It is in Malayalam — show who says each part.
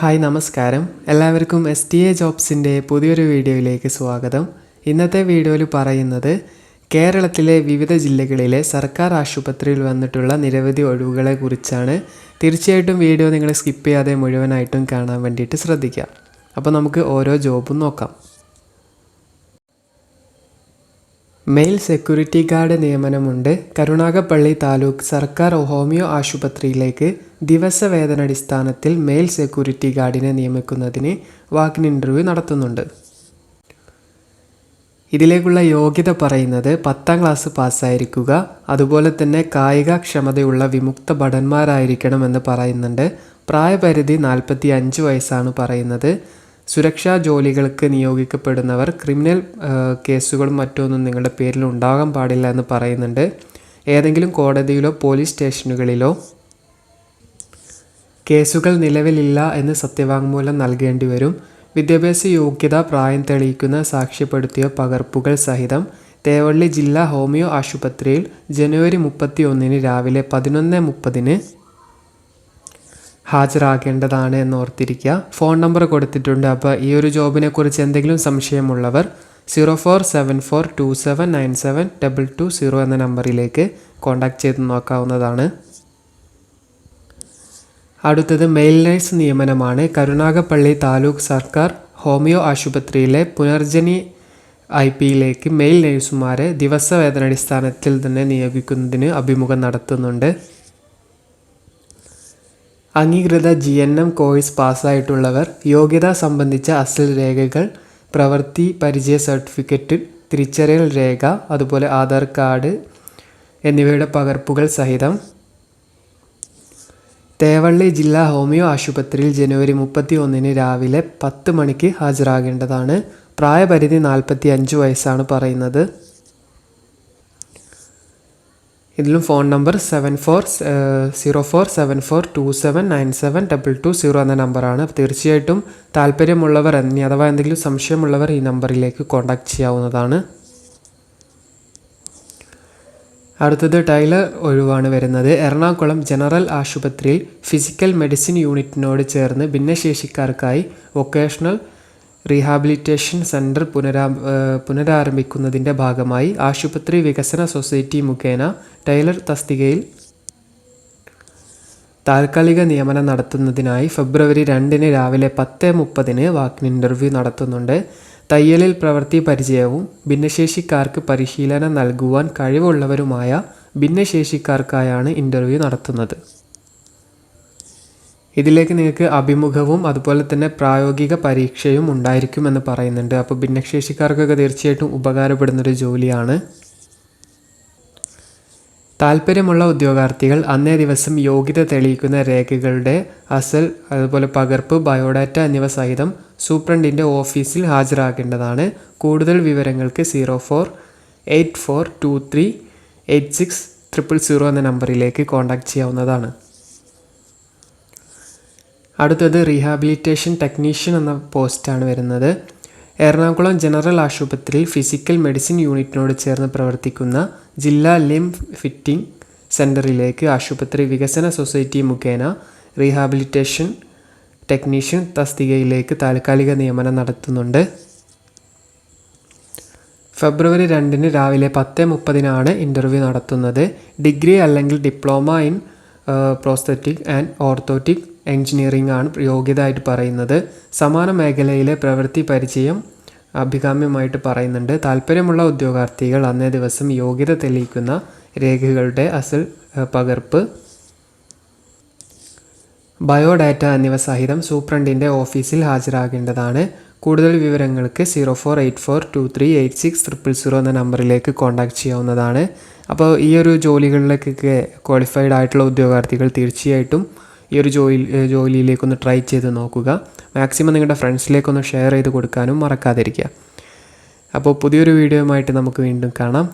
Speaker 1: ഹായ് നമസ്കാരം. എല്ലാവർക്കും എസ് ടി എ ജോബ്സിന്റെ പുതിയൊരു വീഡിയോയിലേക്ക് സ്വാഗതം. ഇന്നത്തെ വീഡിയോയിൽ പറയുന്നത് കേരളത്തിലെ വിവിധ ജില്ലകളിലെ സർക്കാർ ആശുപത്രിയിൽ വന്നിട്ടുള്ള നിരവധി ഒഴിവുകളെ കുറിച്ചാണ്. തീർച്ചയായിട്ടും വീഡിയോ നിങ്ങൾ സ്കിപ്പ് ചെയ്യാതെ മുഴുവനായിട്ടും കാണാൻ വേണ്ടിയിട്ട് ശ്രദ്ധിക്കുക. അപ്പോൾ നമുക്ക് ഓരോ ജോബും നോക്കാം. മെയിൽ സെക്യൂരിറ്റി ഗാർഡ് നിയമനമുണ്ട്. കരുണാകപ്പള്ളി താലൂക്ക് സർക്കാർ ഹോമിയോ ആശുപത്രിയിലേക്ക് ദിവസവേതനടിസ്ഥാനത്തിൽ മെയിൽ സെക്യൂരിറ്റി ഗാർഡിനെ നിയമിക്കുന്നതിന് വാക്കിൻ ഇന്റർവ്യൂ നടത്തുന്നുണ്ട്. ഇതിലേക്കുള്ള യോഗ്യത പറയുന്നത് പത്താം ക്ലാസ് പാസ്സായിരിക്കുക. അതുപോലെ തന്നെ കായിക ക്ഷമതയുള്ള വിമുക്ത ഭടന്മാരായിരിക്കണം എന്ന് പറയുന്നുണ്ട്. പ്രായപരിധി നാൽപ്പത്തി അഞ്ച് വയസ്സാണ് പറയുന്നത്. സുരക്ഷാ ജോലികൾക്ക് നിയോഗിക്കപ്പെടുന്നവർ ക്രിമിനൽ കേസുകളും മറ്റൊന്നും നിങ്ങളുടെ പേരിൽ ഉണ്ടാകാൻ പാടില്ല എന്ന് പറയുന്നുണ്ട്. ഏതെങ്കിലും കോടതിയിലോ പോലീസ് സ്റ്റേഷനുകളിലോ കേസുകൾ നിലവിലില്ല എന്ന് സത്യവാങ്മൂലം നൽകേണ്ടി വരും. വിദ്യാഭ്യാസ യോഗ്യത പ്രായം തെളിയിക്കുന്ന സാക്ഷ്യപ്പെടുത്തിയ പകർപ്പുകൾ സഹിതം തേവള്ളി ജില്ലാ ഹോമിയോ ആശുപത്രിയിൽ ജനുവരി മുപ്പത്തി ഒന്നിന് രാവിലെ പതിനൊന്ന് മുപ്പതിന് ഹാജരാകേണ്ടതാണ് എന്ന് ഓർത്തിരിക്കുക ഫോൺ നമ്പർ കൊടുത്തിട്ടുണ്ട്. അപ്പോൾ ഈ ഒരു ജോബിനെ കുറിച്ച് എന്തെങ്കിലും സംശയമുള്ളവർ zero four seven four two seven nine seven double two zero എന്ന നമ്പറിലേക്ക് കോൺടാക്ട് ചെയ്ത് നോക്കാവുന്നതാണ്. അടുത്തത് മെയിൽ നഴ്സ് നിയമനമാണ്. കരുനാഗപ്പള്ളി താലൂക്ക് സർക്കാർ ഹോമിയോ ആശുപത്രിയിലെ പുനർജനി ഐ പിയിലേക്ക് മെയിൽ നഴ്സുമാരെ ദിവസവേതനടിസ്ഥാനത്തിൽ തന്നെ നിയോഗിക്കുന്നതിന് അഭിമുഖം നടത്തുന്നുണ്ട്. അംഗീകൃത ജി എൻ എം കോഴ്സ് പാസ്സായിട്ടുള്ളവർ യോഗ്യത സംബന്ധിച്ച അസൽ രേഖകൾ പ്രവൃത്തി പരിചയ സർട്ടിഫിക്കറ്റ് തിരിച്ചറിയൽ രേഖ അതുപോലെ ആധാർ കാർഡ് എന്നിവയുടെ പകർപ്പുകൾ സഹിതം. തേവള്ളി ജില്ലാ ഹോമിയോ ആശുപത്രിയിൽ ജനുവരി മുപ്പത്തി ഒന്നിന് രാവിലെ പത്ത് മണിക്ക് ഹാജരാകേണ്ടതാണ്. പ്രായപരിധി നാൽപ്പത്തി അഞ്ച് വയസ്സാണ് പറയുന്നത്. ഇതിലും phone number seven four zero four seven four two seven nine seven double two zero എന്ന നമ്പറാണ് തീർച്ചയായിട്ടും താല്പര്യമുള്ളവർ എന്നീ അഥവാ എന്തെങ്കിലും സംശയമുള്ളവർ ഈ നമ്പറിലേക്ക് കോൺടാക്ട് ചെയ്യാവുന്നതാണ്. അടുത്തത് ടൈലർ ഒഴിവാണ് വരുന്നത്. എറണാകുളം ജനറൽ ആശുപത്രിയിൽ ഫിസിക്കൽ മെഡിസിൻ യൂണിറ്റിനോട് ചേർന്ന് ഭിന്നശേഷിക്കാർക്കായി വൊക്കേഷണൽ റീഹാബിലിറ്റേഷൻ സെന്റർ പുനരാ പുനരാരംഭിക്കുന്നതിന്റെ ഭാഗമായി ആശുപത്രി വികസന സൊസൈറ്റി മുഖേന ടൈലർ തസ്തികയിൽ താൽക്കാലിക നിയമനം നടത്തുന്നതിനായി ഫെബ്രുവരി രണ്ടിന് രാവിലെ പത്ത് മുപ്പതിന് വാക്ക് ഇന്റർവ്യൂ നടത്തുന്നുണ്ട്. തയ്യലിൽ പ്രവൃത്തി പരിചയവും ഭിന്നശേഷിക്കാർക്ക് പരിശീലനം നൽകുവാൻ കഴിവുള്ളവരുമായ ഭിന്നശേഷിക്കാർക്കായാണ് ഇന്റർവ്യൂ നടത്തുന്നത്. ഇതിലേക്ക് നിങ്ങൾക്ക് അഭിമുഖവും അതുപോലെ തന്നെ പ്രായോഗിക പരീക്ഷയും ഉണ്ടായിരിക്കുമെന്ന് പറയുന്നുണ്ട്. അപ്പോൾ ഭിന്നശേഷിക്കാർക്കൊക്കെ തീർച്ചയായിട്ടും ഉപകാരപ്പെടുന്നൊരു ജോലിയാണ്. താല്പര്യമുള്ള ഉദ്യോഗാർത്ഥികൾ അന്നേ ദിവസം യോഗ്യത തെളിയിക്കുന്ന രേഖകളുടെ അസൽ അതുപോലെ പകർപ്പ് ബയോഡാറ്റ എന്നിവ സഹിതം സൂപ്രണ്ടിന്റെ ഓഫീസിൽ ഹാജരാക്കേണ്ടതാണ് കൂടുതൽ വിവരങ്ങൾക്ക് zero four eight four two three eight six triple zero എന്ന നമ്പറിലേക്ക് കോൺടാക്റ്റ് ചെയ്യാവുന്നതാണ്. അടുത്തത് റീഹാബിലിറ്റേഷൻ ടെക്നീഷ്യൻ എന്ന പോസ്റ്റാണ് വരുന്നത്. എറണാകുളം ജനറൽ ആശുപത്രിയിൽ ഫിസിക്കൽ മെഡിസിൻ യൂണിറ്റിനോട് ചേർന്ന് പ്രവർത്തിക്കുന്ന ജില്ലാ ലിം ഫിറ്റിംഗ് സെന്ററിലേക്ക് ആശുപത്രി വികസന സൊസൈറ്റി മുഖേന റീഹാബിലിറ്റേഷൻ ടെക്നീഷ്യൻ തസ്തികയിലേക്ക് താൽക്കാലിക നിയമനം നടത്തുന്നുണ്ട്. ഫെബ്രുവരി രണ്ടിന് രാവിലെ പത്ത് മുപ്പതിനാണ് ഇന്റർവ്യൂ നടത്തുന്നത്. ഡിഗ്രി അല്ലെങ്കിൽ diploma in prosthetic and orthotic engineering ആണ് യോഗ്യതയായിട്ട് പറയുന്നത്. സമാന മേഖലയിലെ പ്രവൃത്തി പരിചയം അഭികാമ്യമായിട്ട് പറയുന്നുണ്ട്. താല്പര്യമുള്ള ഉദ്യോഗാർത്ഥികൾ അന്നേ ദിവസം യോഗ്യത തെളിയിക്കുന്ന രേഖകളുടെ അസൽ പകർപ്പ് ബയോഡാറ്റ എന്നിവ സഹിതം സൂപ്രണ്ടിന്റെ ഓഫീസിൽ ഹാജരാകേണ്ടതാണ്. കൂടുതൽ വിവരങ്ങൾക്ക് zero four eight four two three eight six triple zero എന്ന നമ്പറിലേക്ക് കോൺടാക്ട് ചെയ്യാവുന്നതാണ്. അപ്പോൾ ഈ ഒരു ജോലികളിലേക്കൊക്കെ ക്വാളിഫൈഡ് ആയിട്ടുള്ള ഉദ്യോഗാർത്ഥികൾ തീർച്ചയായിട്ടും ഈ ഒരു ജോലി ജോലിയിലേക്കൊന്ന് ട്രൈ ചെയ്ത് നോക്കുക. മാക്സിമം നിങ്ങളുടെ ഫ്രണ്ട്സിലേക്കൊന്ന് ഷെയർ ചെയ്ത് കൊടുക്കാനും മറക്കാതിരിക്കുക. അപ്പോൾ പുതിയൊരു വീഡിയോയുമായിട്ട് നമുക്ക് വീണ്ടും കാണാം.